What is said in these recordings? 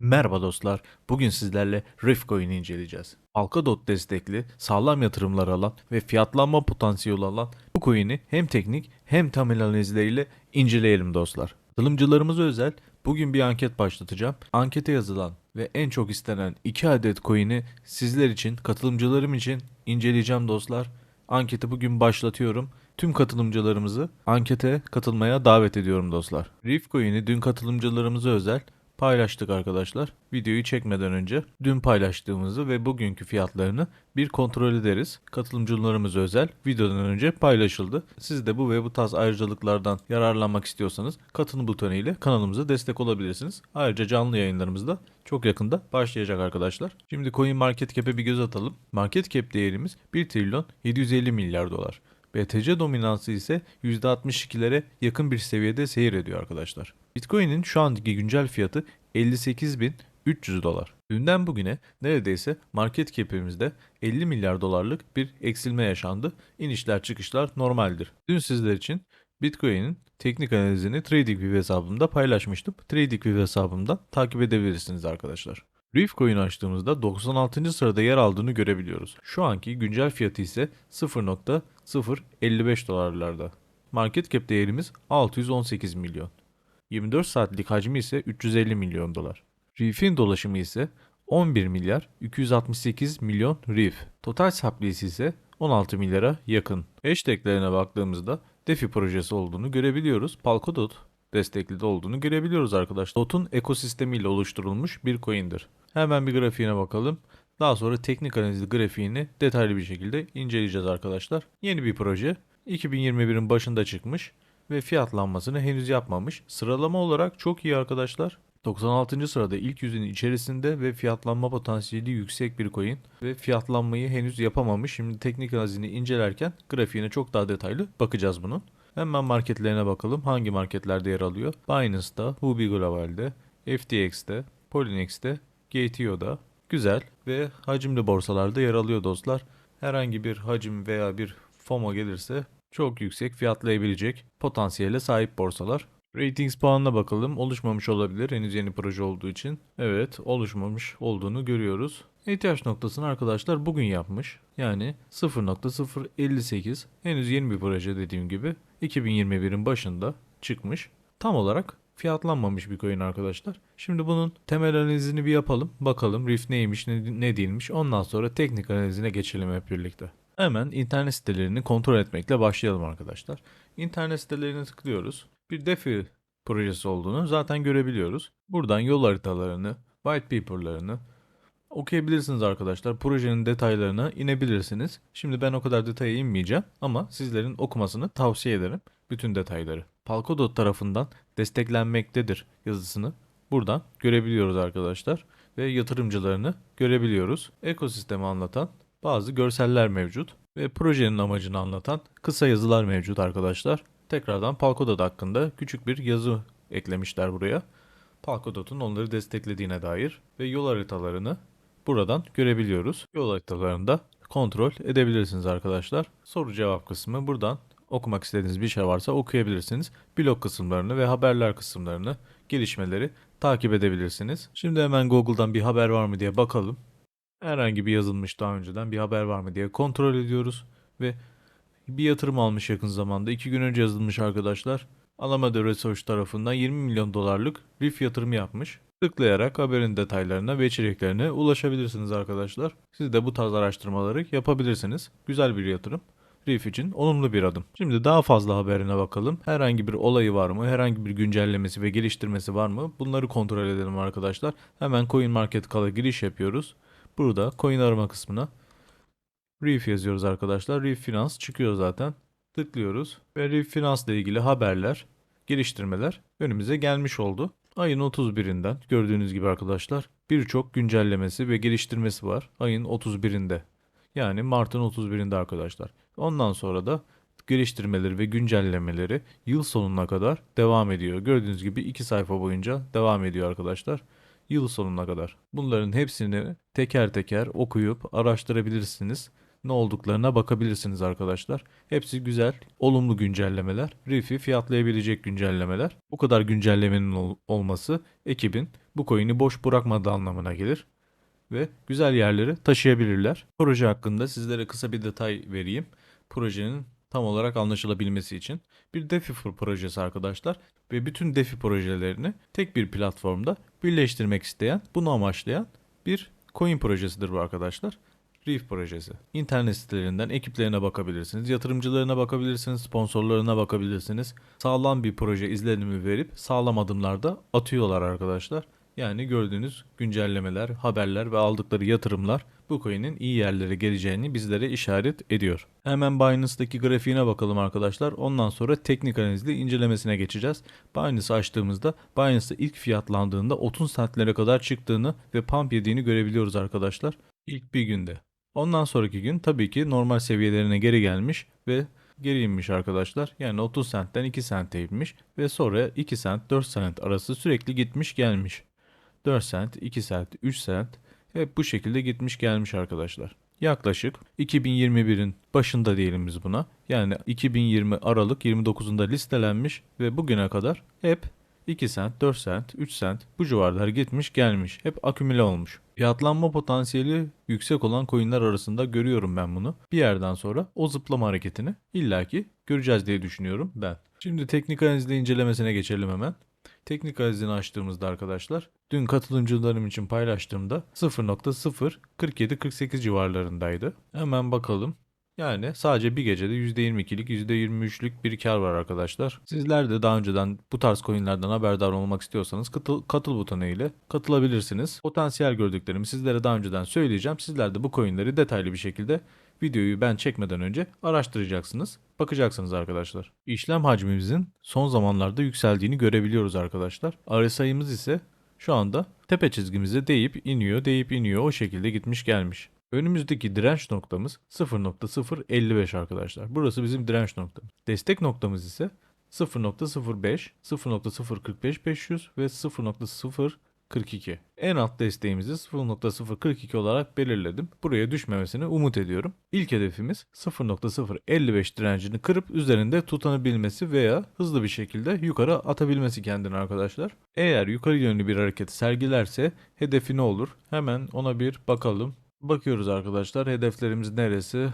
Merhaba dostlar. Bugün sizlerle Rift Coin'i inceleyeceğiz. Polkadot destekli, sağlam yatırımlar alan ve fiyatlanma potansiyeli olan bu coin'i hem teknik hem temel analizleriyle inceleyelim dostlar. Katılımcılarımıza özel bugün bir anket başlatacağım. Ankete yazılan ve en çok istenen 2 adet coin'i sizler için, katılımcılarım için inceleyeceğim dostlar. Anketi bugün başlatıyorum. Tüm katılımcılarımızı ankete katılmaya davet ediyorum dostlar. Rift Coin'i dün katılımcılarımıza özel paylaştık arkadaşlar. Videoyu çekmeden önce dün paylaştığımızı ve bugünkü fiyatlarını bir kontrol ederiz. Katılımcılarımız özel videodan önce paylaşıldı. Siz de bu ve bu tarz ayrıcalıklardan yararlanmak istiyorsanız katıl butonu ile kanalımıza destek olabilirsiniz. Ayrıca canlı yayınlarımız da çok yakında başlayacak arkadaşlar. Şimdi Coin Market Cap'e bir göz atalım. Market Cap değerimiz 1 trilyon 750 milyar dolar. BTC dominansı ise %62'lere yakın bir seviyede seyir ediyor arkadaşlar. Bitcoin'in şu andaki güncel fiyatı 58.300 dolar. Dünden bugüne neredeyse market cap'imizde 50 milyar dolarlık bir eksilme yaşandı. İnişler çıkışlar normaldir. Dün sizler için Bitcoin'in teknik analizini TradingView hesabımda paylaşmıştım. TradingView hesabımdan takip edebilirsiniz arkadaşlar. Reef Coin açtığımızda 96. sırada yer aldığını görebiliyoruz. Şu anki güncel fiyatı ise 0.055 dolarlarda. Market cap değerimiz 618 milyon. 24 saatlik hacmi ise 350 milyon dolar. Reef'in dolaşımı ise 11 milyar 268 milyon Reef. Total supply'si ise 16 milyara yakın. Hashtaglerine baktığımızda DeFi projesi olduğunu görebiliyoruz. Polkadot destekli de olduğunu görebiliyoruz arkadaşlar. DOT'un ekosistemiyle oluşturulmuş bir coin'dir. Hemen bir grafiğine bakalım. Daha sonra teknik analiz grafiğini detaylı bir şekilde inceleyeceğiz arkadaşlar. Yeni bir proje. 2021'in başında çıkmış ve fiyatlanmasını henüz yapmamış. Sıralama olarak çok iyi arkadaşlar. 96. sırada ilk yüzün içerisinde ve fiyatlanma potansiyeli yüksek bir coin ve fiyatlanmayı henüz yapamamış. Şimdi teknik analizini incelerken grafiğine çok daha detaylı bakacağız bunun. Hemen marketlerine bakalım. Hangi marketlerde yer alıyor? Binance'da, Huobi Global'de, FTX'te, Polinex'te, GTO'da. Güzel ve hacimli borsalarda yer alıyor dostlar. Herhangi bir hacim veya bir FOMO gelirse çok yüksek fiyatlayabilecek potansiyele sahip borsalar. Ratings puanına bakalım. Oluşmamış olabilir henüz yeni proje olduğu için. Evet oluşmamış olduğunu görüyoruz. İhtiyaç noktasını arkadaşlar bugün yapmış. Yani 0.058 henüz yeni bir proje dediğim gibi 2021'in başında çıkmış. Tam olarak fiyatlanmamış bir coin arkadaşlar. Şimdi bunun temel analizini bir yapalım. Bakalım Rift neymiş ne, ne değilmiş. Ondan sonra teknik analizine geçelim hep birlikte. Hemen internet sitelerini kontrol etmekle başlayalım arkadaşlar. İnternet sitelerine tıklıyoruz. Bir DeFi projesi olduğunu zaten görebiliyoruz. Buradan yol haritalarını, white paper'larını okuyabilirsiniz arkadaşlar. Projenin detaylarına inebilirsiniz. Şimdi ben o kadar detaya inmeyeceğim ama sizlerin okumasını tavsiye ederim. Bütün detayları. Polkadot tarafından desteklenmektedir yazısını buradan görebiliyoruz arkadaşlar. Ve yatırımcılarını görebiliyoruz. Ekosistemi anlatan bazı görseller mevcut ve projenin amacını anlatan kısa yazılar mevcut arkadaşlar. Tekrardan Polkadot hakkında küçük bir yazı eklemişler buraya. Polkadot'un onları desteklediğine dair ve yol haritalarını buradan görebiliyoruz. Yol haritalarında kontrol edebilirsiniz arkadaşlar. Soru cevap kısmı buradan okumak istediğiniz bir şey varsa okuyabilirsiniz. Blog kısımlarını ve haberler kısımlarını, gelişmeleri takip edebilirsiniz. Şimdi hemen Google'dan bir haber var mı diye bakalım. Herhangi bir yazılmış daha önceden bir haber var mı diye kontrol ediyoruz ve bir yatırım almış yakın zamanda. 2 gün önce yazılmış arkadaşlar. Alameda Research tarafından 20 milyon dolarlık RIF yatırımı yapmış. Tıklayarak haberin detaylarına ve içeriklerine ulaşabilirsiniz arkadaşlar. Siz de bu tarz araştırmaları yapabilirsiniz. Güzel bir yatırım. RIF için olumlu bir adım. Şimdi daha fazla haberine bakalım. Herhangi bir olayı var mı? Herhangi bir güncellemesi ve geliştirmesi var mı? Bunları kontrol edelim arkadaşlar. Hemen CoinMarketCal'a giriş yapıyoruz. Burada coin arama kısmına Reef yazıyoruz arkadaşlar. Reef Finans çıkıyor zaten. Tıklıyoruz ve Reef Finans ile ilgili haberler, geliştirmeler önümüze gelmiş oldu. Ayın 31'inden gördüğünüz gibi arkadaşlar birçok güncellemesi ve geliştirmesi var ayın 31'inde. Yani Mart'ın 31'inde arkadaşlar. Ondan sonra da geliştirmeleri ve güncellemeleri yıl sonuna kadar devam ediyor. Gördüğünüz gibi 2 sayfa boyunca devam ediyor arkadaşlar yıl sonuna kadar. Bunların hepsini teker teker okuyup araştırabilirsiniz. Ne olduklarına bakabilirsiniz arkadaşlar. Hepsi güzel, olumlu güncellemeler, Reef'i fiyatlayabilecek güncellemeler. Bu kadar güncellemenin ol- olması ekibin bu coin'i boş bırakmadığı anlamına gelir ve güzel yerlere taşıyabilirler. Proje hakkında sizlere kısa bir detay vereyim. Projenin tam olarak anlaşılabilmesi için bir DeFi projesi arkadaşlar ve bütün DeFi projelerini tek bir platformda birleştirmek isteyen, bunu amaçlayan bir coin projesidir bu arkadaşlar. Reef projesi. İnternet sitelerinden ekiplerine bakabilirsiniz, yatırımcılarına bakabilirsiniz, sponsorlarına bakabilirsiniz. Sağlam bir proje izlenimi verip sağlam adımlarda atıyorlar arkadaşlar. Yani gördüğünüz güncellemeler, haberler ve aldıkları yatırımlar bu coin'in iyi yerlere geleceğini bizlere işaret ediyor. Hemen Binance'daki grafiğine bakalım arkadaşlar. Ondan sonra teknik analizli incelemesine geçeceğiz. Binance'ı açtığımızda Binance'da ilk fiyatlandığında 30 centlere kadar çıktığını ve pump yediğini görebiliyoruz arkadaşlar. İlk bir günde. Ondan sonraki gün tabii ki normal seviyelerine geri gelmiş ve geri inmiş arkadaşlar. Yani 30 centten 2 cent'e inmiş ve sonra 2 cent 4 cent arası sürekli gitmiş gelmiş. 4 cent, 2 cent, 3 cent hep bu şekilde gitmiş gelmiş arkadaşlar. Yaklaşık 2021'in başında diyelim biz buna. Yani 2020 Aralık 29'unda listelenmiş ve bugüne kadar hep 2 cent, 4 cent, 3 cent bu civarlar gitmiş gelmiş. Hep akümüle olmuş. Fiyatlanma potansiyeli yüksek olan coinler arasında görüyorum ben bunu. Bir yerden sonra o zıplama hareketini illaki göreceğiz diye düşünüyorum ben. Şimdi teknik analizde incelemesine geçelim hemen. Teknik analizini açtığımızda arkadaşlar dün katılımcılarım için paylaştığımda 0.04748 civarlarındaydı. Hemen bakalım. Yani sadece bir gecede %22'lik %23'lük bir kar var arkadaşlar. Sizler de daha önceden bu tarz coinlerden haberdar olmak istiyorsanız katıl, katıl butonu ile katılabilirsiniz. Potansiyel gördüklerimi sizlere daha önceden söyleyeceğim. Sizler de bu coinleri detaylı bir şekilde videoyu ben çekmeden önce araştıracaksınız. Bakacaksınız arkadaşlar. İşlem hacmimizin son zamanlarda yükseldiğini görebiliyoruz arkadaşlar. RSI'miz ise şu anda tepe çizgimize değip iniyor, değip iniyor. O şekilde gitmiş gelmiş. Önümüzdeki direnç noktamız 0.055 arkadaşlar. Burası bizim direnç noktamız. Destek noktamız ise 0.05, 0.045 500 ve 0.042. En alt desteğimizi 0.042 olarak belirledim. Buraya düşmemesini umut ediyorum. İlk hedefimiz 0.055 direncini kırıp üzerinde tutanabilmesi veya hızlı bir şekilde yukarı atabilmesi kendini arkadaşlar. Eğer yukarı yönlü bir hareket sergilerse hedefi ne olur? Hemen ona bir bakalım. Bakıyoruz arkadaşlar hedeflerimiz neresi?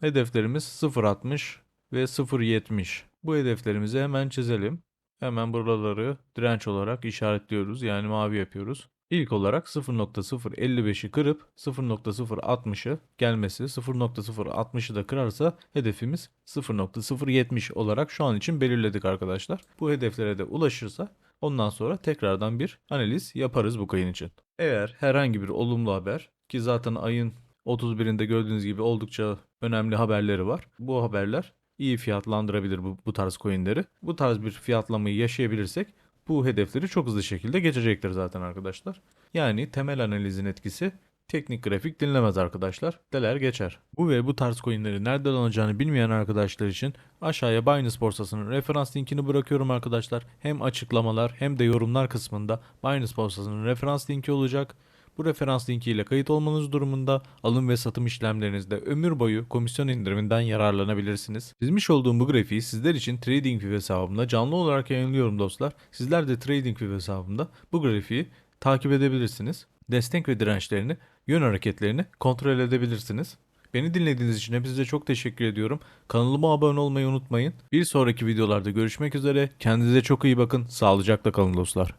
Hedeflerimiz 0.60 ve 0.70. Bu hedeflerimizi hemen çizelim. Hemen buraları direnç olarak işaretliyoruz. Yani mavi yapıyoruz. İlk olarak 0.055'i kırıp 0.060'ı gelmesi, 0.060'ı da kırarsa hedefimiz 0.070 olarak şu an için belirledik arkadaşlar. Bu hedeflere de ulaşırsa ondan sonra tekrardan bir analiz yaparız bu coin için. Eğer herhangi bir olumlu haber ki zaten ayın 31'inde gördüğünüz gibi oldukça önemli haberleri var. Bu haberler iyi fiyatlandırabilir bu, bu tarz coinleri. Bu tarz bir fiyatlamayı yaşayabilirsek bu hedefleri çok hızlı şekilde geçecektir zaten arkadaşlar. Yani temel analizin etkisi teknik grafik dinlemez arkadaşlar. Deler geçer. Bu ve bu tarz coinleri nereden alacağını bilmeyen arkadaşlar için aşağıya Binance borsasının referans linkini bırakıyorum arkadaşlar. Hem açıklamalar hem de yorumlar kısmında Binance borsasının referans linki olacak. Bu referans linki ile kayıt olmanız durumunda alım ve satım işlemlerinizde ömür boyu komisyon indiriminden yararlanabilirsiniz. Çizmiş olduğum bu grafiği sizler için TradingView hesabımda canlı olarak yayınlıyorum dostlar. Sizler de TradingView hesabımda bu grafiği takip edebilirsiniz. Destek ve dirençlerini, yön hareketlerini kontrol edebilirsiniz. Beni dinlediğiniz için hepinize çok teşekkür ediyorum. Kanalıma abone olmayı unutmayın. Bir sonraki videolarda görüşmek üzere. Kendinize çok iyi bakın. Sağlıcakla kalın dostlar.